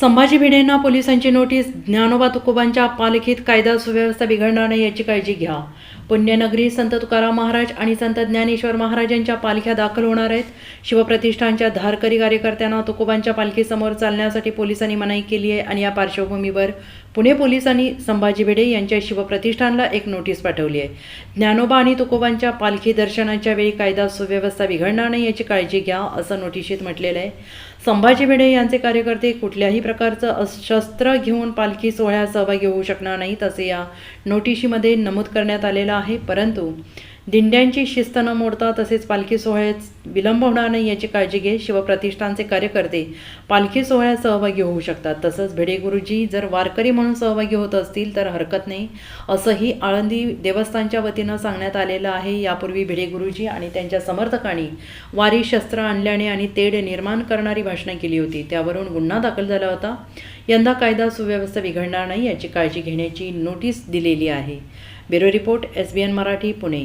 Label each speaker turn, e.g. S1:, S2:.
S1: संभाजी भिडेंना पोलिसांची नोटीस ज्ञानोबा तुकोबांच्या पालखीत कायदा सुव्यवस्था बिघडणार नाही याची काळजी घ्या. पुण्यनगरी संत तुकाराम महाराज आणि संत ज्ञानेश्वर महाराजांच्या पालख्या दाखल होणार आहेत. शिवप्रतिष्ठानच्या धारकरी कार्यकर्त्यांना तुकोबांच्या पालखीसमोर चालण्यासाठी पोलिसांनी मनाई केली आहे आणि या पार्श्वभूमीवर पुणे पोलिसांनी संभाजी भिडे यांच्या शिवप्रतिष्ठानला एक नोटीस पाठवली आहे. ज्ञानोबा आणि तुकोबांच्या पालखी दर्शनाच्या वेळी कायदा सुव्यवस्था बिघडणार नाही याची काळजी घ्या असं नोटिशीत म्हटलेलं आहे. संभाजी भिडे यांचे कार्यकर्ते कुठल्याही प्रकारचं शस्त्र घेऊन पालखी सोहळ्यात सहभागी होऊ शकणार नाहीत असे या नोटिशीमध्ये नमूद करण्यात आलेलं आहे परंतु दिंड्यांची शिस्त न मोडता तसेच पालखी सोहळ्यात विलंब होणार नाही याची काळजी घे शिवप्रतिष्ठानचे कार्यकर्ते पालखी सोहळ्यात सहभागी होऊ शकतात. तसंच भिडे गुरुजी जर वारकरी म्हणून सहभागी होत असतील तर हरकत नाही असंही आळंदी देवस्थानच्या वतीनं सांगण्यात आलेलं आहे. यापूर्वी भिडे गुरुजी आणि त्यांच्या समर्थकांनी वारी शस्त्र आणल्याने आणि तेढ निर्माण करणारी भाषणं केली होती. त्यावरून गुन्हा दाखल झाला होता. यंदा कायदा सुव्यवस्था बिघडणार नाही याची काळजी घेण्याची नोटीस दिलेली आहे. Bureau report S B N Marathi Pune.